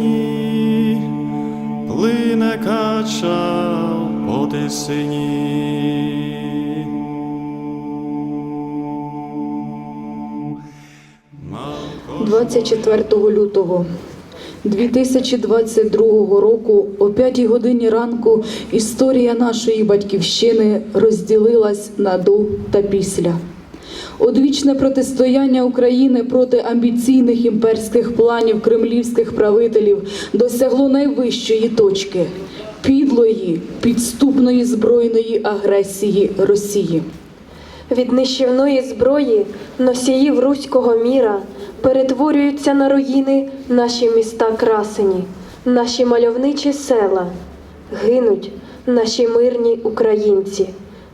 кача плине кача по тисині. 24 лютого 2022 року о 5 годині ранку історія нашої батьківщини розділилась на до та після. Одвічне протистояння України проти амбіційних імперських планів кремлівських правителів досягло найвищої точки підлої, підступної збройної агресії Росії. Від нищівної зброї носіїв руського міра перетворюються на руїни наші міста красені, наші мальовничі села. Гинуть наші мирні українці,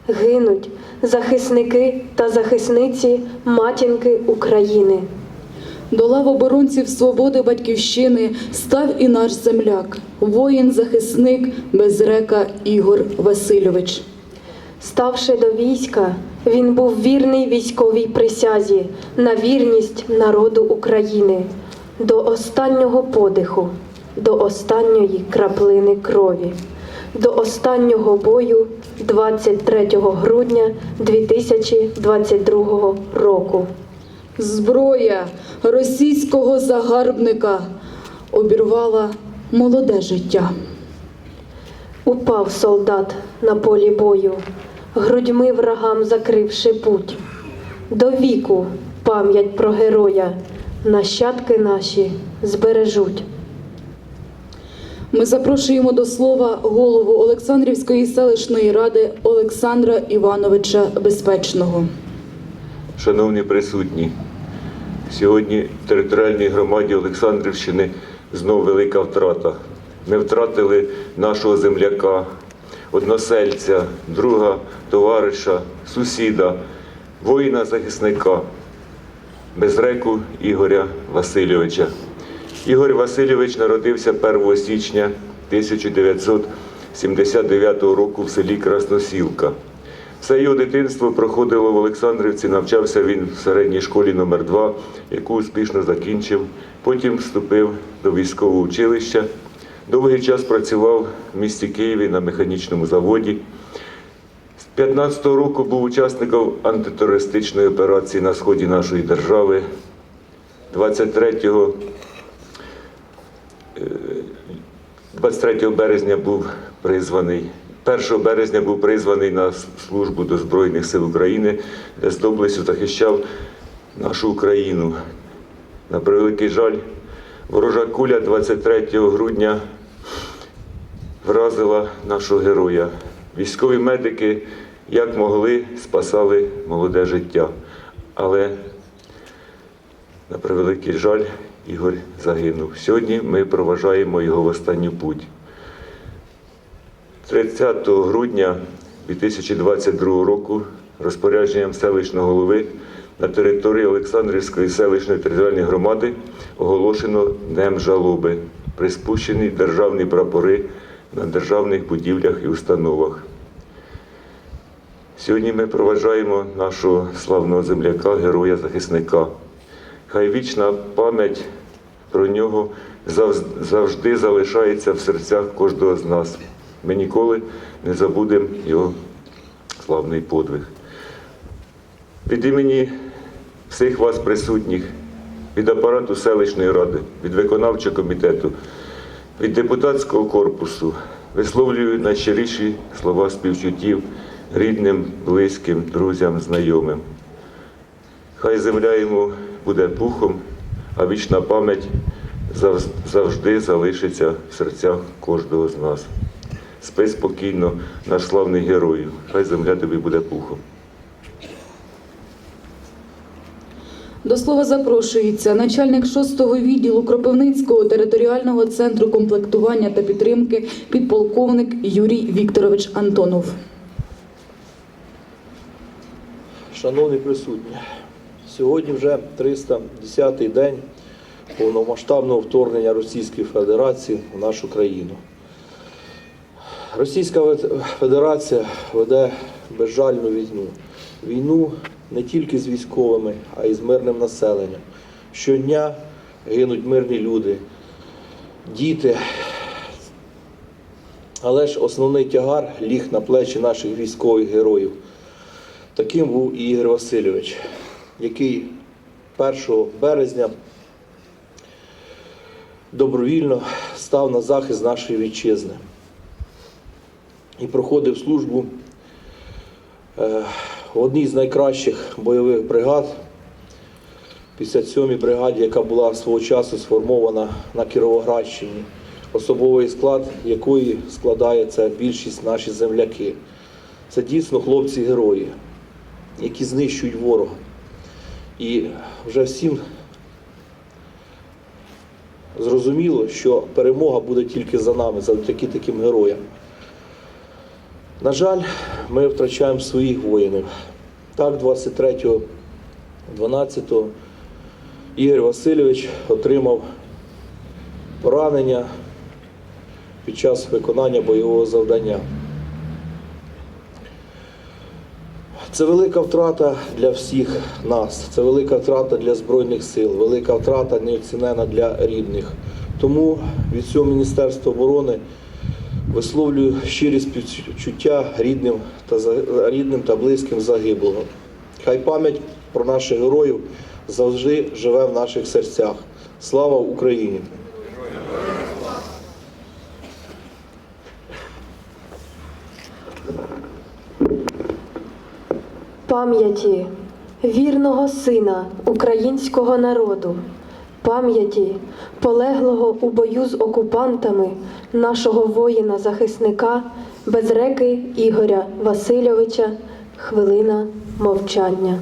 гинуть захисники та захисниці матінки України. До лав оборонців свободи батьківщини став і наш земляк, воїн-захисник безрека Ігор Васильович. Ставши до війська, він був вірний військовій присязі на вірність народу України до останнього подиху, до останньої краплини крові, до останнього бою 23 грудня 2022 року. Зброя російського загарбника обірвала молоде життя. Упав солдат на полі бою, грудьми врагам закривши путь. До віку пам'ять про героя нащадки наші збережуть. Ми запрошуємо до слова голову Олександрівської селищної ради Олександра Івановича Безпечного. Шановні присутні, сьогодні в територіальній громаді Олександрівщини знов велика втрата. Ми втратили нашого земляка, односельця, друга, товариша, сусіда, воїна-захисника, безреку Ігоря Васильовича. Ігор Васильович народився 1 січня 1979 року в селі Красносілка. Все його дитинство проходило в Олександрівці, навчався він в середній школі номер 2 яку успішно закінчив. Потім вступив до військового училища. Довгий час працював в місті Києві на механічному заводі. З 15-го року був учасником антитерористичної операції на сході нашої держави. 23 23 березня був призваний. 1 березня був призваний на службу до Збройних сил України, де з доблестю захищав нашу Україну. На превеликий жаль, ворожа куля 23 грудня вразила нашого героя. Військові медики, як могли, спасали молоде життя. Але на превеликий жаль, Ігор загинув. Сьогодні ми проважаємо його в останню путь. 30 грудня 2022 року розпорядженням селищного голови на території Олександрівської селищної територіальної громади оголошено Днем жалоби, приспущені державні прапори на державних будівлях і установах. Сьогодні ми проважаємо нашого славного земляка, героя-захисника. Хай вічна пам'ять про нього завжди залишається в серцях кожного з нас. Ми ніколи не забудемо його славний подвиг. Від імені всіх вас присутніх, від апарату селищної ради, від виконавчого комітету, від депутатського корпусу висловлюю найщиріші слова співчуттів рідним, близьким, друзям, знайомим. Хай земля йому буде пухом, а вічна пам'ять завжди залишиться в серцях кожного з нас. Спи спокійно, наш славний герою. Хай земля тобі буде пухом. До слова запрошується начальник 6-го відділу Кропивницького територіального центру комплектування та підтримки підполковник Юрій Вікторович Антонов. Шановні присутні, сьогодні вже 310-й день повномасштабного вторгнення Російської Федерації в нашу країну. Російська Федерація веде безжальну війну. Війну не тільки з військовими, а й з мирним населенням. Щодня гинуть мирні люди, діти. Але ж основний тягар ліг на плечі наших військових героїв. Таким був і Ігор Васильович, який 1 березня добровільно став на захист нашої вітчизни і проходив службу е, в одній з найкращих бойових бригад, 57-й бригаді, яка була свого часу сформована на Кіровоградщині, особовий склад якої складається більшість наші земляки. Це дійсно хлопці-герої, які знищують ворога. І вже всім зрозуміло, що перемога буде тільки за нами, завдяки таким героям. На жаль, ми втрачаємо своїх воїнів. Так, 23.12 Ігор Васильович отримав поранення під час виконання бойового завдання. Це велика втрата для всіх нас, це велика втрата для Збройних сил, велика втрата неоцінена для рідних. Тому від всього Міністерства оборони висловлюю щирі співчуття рідним та, рідним та близьким загиблого. Хай пам'ять про наших героїв завжди живе в наших серцях. Слава Україні! Пам'яті вірного сина українського народу, пам'яті полеглого у бою з окупантами нашого воїна-захисника безреки Ігоря Васильовича, хвилина мовчання.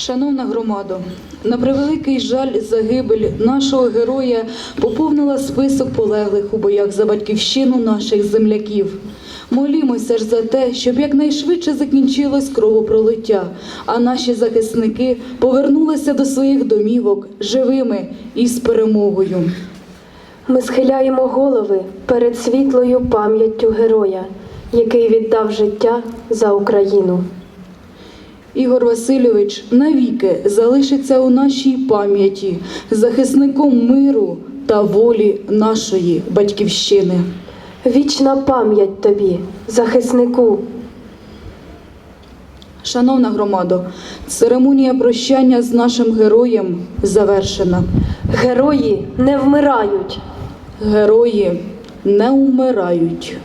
Шановна громадо, на превеликий жаль, загибель нашого героя поповнила список полеглих у боях за батьківщину наших земляків. Молімося ж за те, щоб якнайшвидше закінчилось кровопролиття, а наші захисники повернулися до своїх домівок живими і з перемогою. Ми схиляємо голови перед світлою пам'яттю героя, який віддав життя за Україну. Ігор Васильович навіки залишиться у нашій пам'яті захисником миру та волі нашої батьківщини. Вічна пам'ять тобі, захиснику, Шановна громадо, церемонія прощання з нашим героєм завершена. герої не вмирають. Герої не умирають.